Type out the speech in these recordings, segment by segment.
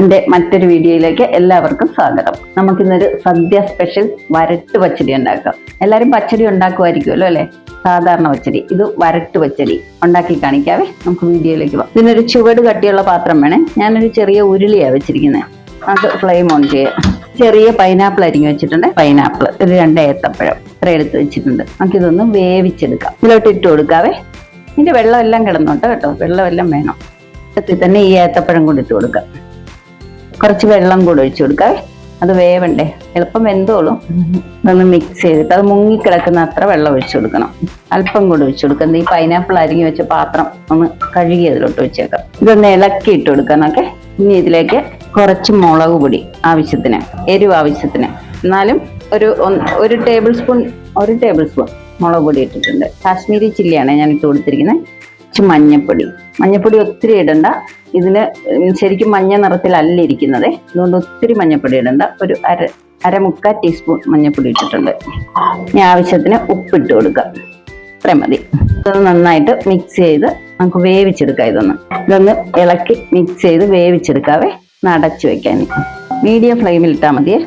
എന്റെ മറ്റൊരു വീഡിയോയിലേക്ക് എല്ലാവർക്കും സ്വാഗതം. നമുക്കിന്നൊരു സദ്യ സ്പെഷ്യൽ വരട്ട് പച്ചടി ഉണ്ടാക്കാം. എല്ലാവരും പച്ചടി ഉണ്ടാക്കുമായിരിക്കുമല്ലോ അല്ലേ? സാധാരണ പച്ചടി. ഇത് വരട്ട് പച്ചടി. ഉണ്ടാക്കി കാണിക്കാവേ. നമുക്ക് വീഡിയോയിലേക്ക് പോകാം. ഇതിനൊരു ചുവട് കട്ടിയുള്ള പാത്രം വേണേ. ഞാനൊരു ചെറിയ ഉരുളിയാണ് വെച്ചിരിക്കുന്നത് അത് ഫ്ലെയിം ഓൺ ചെയ്യാം. ചെറിയ പൈനാപ്പിൾ അരിഞ്ഞു വെച്ചിട്ടുണ്ട്. പൈനാപ്പിൾ ഒരു രണ്ട് ഏത്തപ്പഴം. ഇത്ര എടുത്ത് വെച്ചിട്ടുണ്ട്. നമുക്കിതൊന്ന് വേവിച്ചെടുക്കാം. ഇതിലോട്ട് ഇട്ട് കൊടുക്കാവേ. ഇതിന്റെ വെള്ളം എല്ലാം കിടന്നോട്ടെ കേട്ടോ. വെള്ളം എല്ലാം വേണം തന്നെ ഈ ഏത്തപ്പഴം കൊണ്ടിട്ട് കൊടുക്കാം. കുറച്ച് വെള്ളം കൂടെ ഒഴിച്ചു കൊടുക്കാം. അത് വേവണ്ടേ? എളുപ്പം വെന്തോളും. ഇതൊന്ന് മിക്സ് ചെയ്തിട്ട് അത് മുങ്ങിക്കിടക്കുന്ന അത്ര വെള്ളം ഒഴിച്ചു കൊടുക്കണം. അല്പം കൂടെ ഒഴിച്ചു കൊടുക്കുന്നത് ഈ പൈനാപ്പിൾ അരിഞ്ഞു വെച്ച പാത്രം ഒന്ന് കഴുകി അതിലോട്ട് വെച്ചേക്കാം ഇതൊന്ന് ഇളക്കി ഇട്ട് കൊടുക്കാനൊക്കെ ഇനി ഇതിലേക്ക് കുറച്ച് മുളക് പൊടി ആവശ്യത്തിന് എരിവ് ആവശ്യത്തിന്. എന്നാലും ഒരു ഒരു ടേബിൾ സ്പൂൺ ഒരു ടേബിൾ സ്പൂൺ മുളക് പൊടി ഇട്ടിട്ടുണ്ട്. കാശ്മീരി ചില്ലിയാണ് ഞാൻ ഇട്ട് കൊടുത്തിരിക്കുന്നത്. കുറച്ച് മഞ്ഞപ്പൊടി. മഞ്ഞപ്പൊടി ഒത്തിരി ഇടണ്ട. ഇതിന് ശരിക്കും മഞ്ഞ നിറത്തിലല്ല ഇരിക്കുന്നത്. അതുകൊണ്ട് ഒത്തിരി മഞ്ഞപ്പൊടി ഇടണ്ട. ഒരു അര അരമുക്കാൽ ടീസ്പൂൺ മഞ്ഞപ്പൊടി ഇട്ടിട്ടുണ്ട്. ഇനി ആവശ്യത്തിന് ഉപ്പിട്ട് കൊടുക്കാം. ഇത്രയും മതി. ഇത് നന്നായിട്ട് മിക്സ് ചെയ്ത് നമുക്ക് വേവിച്ചെടുക്കാം ഇതൊന്ന്. ഇതൊന്ന് ഇളക്കി മിക്സ് ചെയ്ത് വേവിച്ചെടുക്കാവേ. നടച്ചു വെക്കാൻ മീഡിയം ഫ്ലെയിമിൽ ഇട്ടാൽ മതിയേ.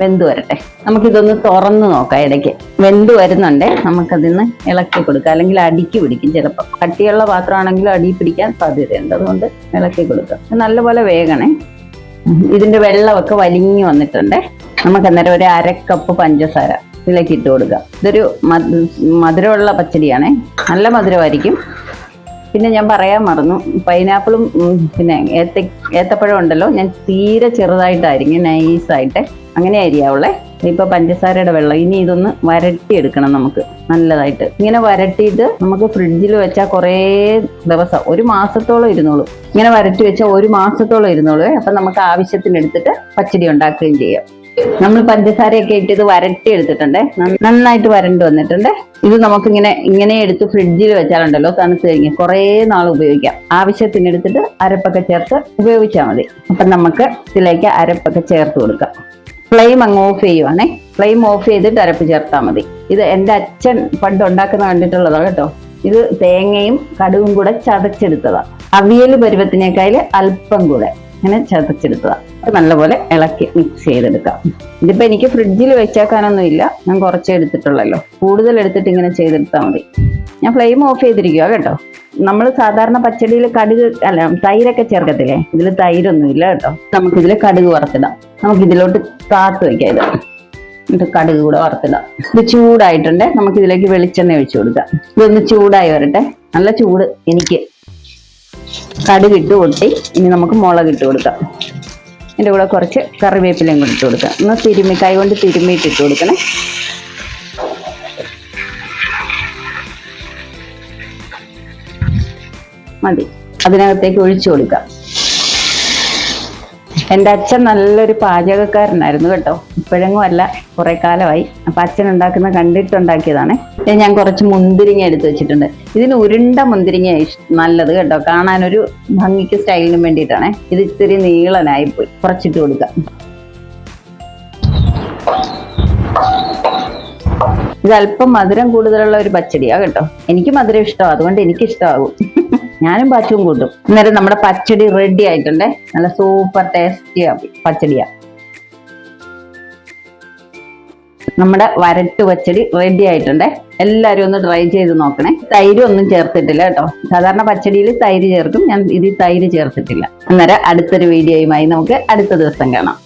വെന്ത് വരട്ടെ. നമുക്കിതൊന്ന് തുറന്ന് നോക്കാം ഇടയ്ക്ക്. വെന്ത് വരുന്നുണ്ട് നമുക്കതിന്ന് ഇളക്കി കൊടുക്കാം. അല്ലെങ്കിൽ അടിക്ക് പിടിക്കും ചിലപ്പോൾ കട്ടിയുള്ള പാത്രമാണെങ്കിലും അടി പിടിക്കാൻ സാധ്യതയുണ്ട്. അതുകൊണ്ട് ഇളക്കി കൊടുക്കാം. നല്ലപോലെ വേഗണേ. ഇതിന്റെ വെള്ളമൊക്കെ വലിഞ്ഞു വന്നിട്ടുണ്ട്. നമുക്ക് അന്നേരം ഒരു അരക്കപ്പ് കപ്പ് പഞ്ചസാര ഇതിലേക്ക് ഇട്ട് ഇതൊരു മധുരമുള്ള പച്ചടിയാണേ. നല്ല മധുരമായിരിക്കും. പിന്നെ ഞാൻ പറയാൻ മറന്നു. പൈനാപ്പിളും പിന്നെ ഏത്ത ഏത്തപ്പഴം ഉണ്ടല്ലോ. ഞാൻ തീരെ ചെറുതായിട്ടായിരിക്കും നൈസായിട്ട്. അങ്ങനെ അരിയാവുള്ളേ ഇപ്പൊ പഞ്ചസാരയുടെ വെള്ളം. ഇനി ഇതൊന്ന് വരട്ടി എടുക്കണം നമുക്ക്. നല്ലതായിട്ട്. ഇങ്ങനെ വരട്ടിയിട്ട് നമുക്ക് ഫ്രിഡ്ജിൽ വെച്ചാൽ കുറേ ദിവസം ഒരു മാസത്തോളം ഇരുന്നോളൂ. ഇങ്ങനെ വരട്ടി വെച്ചാൽ ഒരു മാസത്തോളം ഇരുന്നോളൂ. അപ്പം നമുക്ക് ആവശ്യത്തിന് എടുത്തിട്ട് പച്ചടി ഉണ്ടാക്കുകയും ചെയ്യാം. നമ്മൾ പഞ്ചസാരയൊക്കെ ഇട്ട് ഇത് വരട്ടി എടുത്തിട്ടുണ്ട്. നന്നായിട്ട് വരണ്ട് വന്നിട്ടുണ്ട്. ഇത് നമുക്കിങ്ങനെ ഇങ്ങനെ എടുത്ത് ഫ്രിഡ്ജിൽ വെച്ചാലുണ്ടല്ലോ തണുത്ത് കഴിഞ്ഞ് കുറേ നാൾ ഉപയോഗിക്കാം. ആവശ്യത്തിന് എടുത്തിട്ട് അരപ്പൊക്കെ ചേർത്ത് ഉപയോഗിച്ചാൽ മതി. അപ്പം നമുക്ക് ഇതിലേക്ക് അരപ്പൊക്കെ ചേർത്ത് കൊടുക്കാം. ഫ്ലെയിം അങ്ങ് ഓഫ് ചെയ്യുവാണേ. ഫ്ലെയിം ഓഫ് ചെയ്തിട്ട് അരപ്പ് ചേർത്താൽ മതി. ഇത് എന്റെ അച്ഛൻ പണ്ട് ഉണ്ടാക്കുന്ന കണ്ടിട്ടുള്ളതാണ് കേട്ടോ. ഇത് തേങ്ങയും കടുവും കൂടെ ചതച്ചെടുത്തതാണ് അവിയൽ പരുവത്തിനേക്കാൾ അല്പം കൂടെ ഇങ്ങനെ ചതച്ചെടുത്തതാ. അത് നല്ലപോലെ ഇളക്കി മിക്സ് ചെയ്തെടുക്കാം. ഇതിപ്പോൾ എനിക്ക് ഫ്രിഡ്ജിൽ വെച്ചേക്കാനൊന്നും ഇല്ല ഞാൻ കുറച്ചേ എടുത്തിട്ടുള്ളല്ലോ. കൂടുതൽ എടുത്തിട്ട് ഇങ്ങനെ ചെയ്തെടുത്താൽ മതി. ഞാൻ ഫ്ലെയിം ഓഫ് ചെയ്തിരിക്കുക കേട്ടോ. നമ്മൾ സാധാരണ പച്ചടിയിൽ കടുക് അല്ല തൈരൊക്കെ ചേർക്കത്തില്ലേ? ഇതിൽ തൈരൊന്നും ഇല്ല കേട്ടോ. നമുക്കിതിൽ കടുക് വറുത്തിടാം. നമുക്കിതിലോട്ട് താത്ത് വയ്ക്കാം ഇത്. എന്നിട്ട് കടുക് കൂടെ വറുത്തിടാം. ഇത് ചൂടായിട്ടുണ്ട്. നമുക്കിതിലേക്ക് വെളിച്ചെണ്ണ ഒഴിച്ചു കൊടുക്കാം. ഇതൊന്ന് ചൂടായി വരട്ടെ. നല്ല ചൂട് എനിക്ക്. കടുക് ഇട്ട് കൊട്ടി. ഇനി നമുക്ക് മുളക് ഇട്ട് കൊടുക്കാം. ഇതിന്റെ കൂടെ കുറച്ച് കറിവേപ്പിലയും കൂടി ഇട്ട് കൊടുക്കുക ഒന്ന് തിരുമ്മി കൈ കൊണ്ട് തിരുമ്മിയിട്ട് ഇട്ട് കൊടുക്കണേ. മതി. അതിനകത്തേക്ക് ഒഴിച്ചു കൊടുക്കാം. എന്റെ അച്ഛൻ നല്ലൊരു പാചകക്കാരനായിരുന്നു കേട്ടോ. ഇപ്പോഴെങ്ങും അല്ല കുറെ കാലമായി. അപ്പൊ അച്ഛൻ ഉണ്ടാക്കുന്ന കണ്ടിട്ടുണ്ടാക്കിയതാണ്. ഞാൻ കുറച്ച് മുന്തിരിങ്ങ എടുത്ത് വെച്ചിട്ടുണ്ട്. ഇതിന് ഉരുണ്ട മുന്തിരിങ്ങ നല്ലത് കേട്ടോ. കാണാനൊരു ഭംഗിക്ക് സ്റ്റൈലിനും വേണ്ടിയിട്ടാണ്. ഇത് ഇത്തിരി നീളനായി പോയി. കുറച്ചിട്ട് കൊടുക്കാം. ഇത് അല്പം മധുരം കൂടുതലുള്ള ഒരു പച്ചടിയാ കേട്ടോ. എനിക്ക് മധുരം ഇഷ്ടമാണ് അതുകൊണ്ട് എനിക്ക് ഇഷ്ടമാകും ഞാനും പാച്ചും കൂട്ടും. അന്നേരം നമ്മുടെ പച്ചടി റെഡി ആയിട്ടുണ്ട്. നല്ല സൂപ്പർ ടേസ്റ്റി പച്ചടിയാ. നമ്മുടെ വരട്ട് പച്ചടി റെഡി ആയിട്ടുണ്ട്. എല്ലാവരും ഒന്ന് ട്രൈ ചെയ്ത് നോക്കണേ. തൈര് ഒന്നും ചേർത്തിട്ടില്ല കേട്ടോ. സാധാരണ പച്ചടിയിൽ തൈര് ചേർക്കും. ഞാൻ ഇതിൽ തൈര് ചേർത്തിട്ടില്ല. അന്നേരം അടുത്തൊരു വീഡിയോയുമായി നമുക്ക് അടുത്ത ദിവസം കാണാം.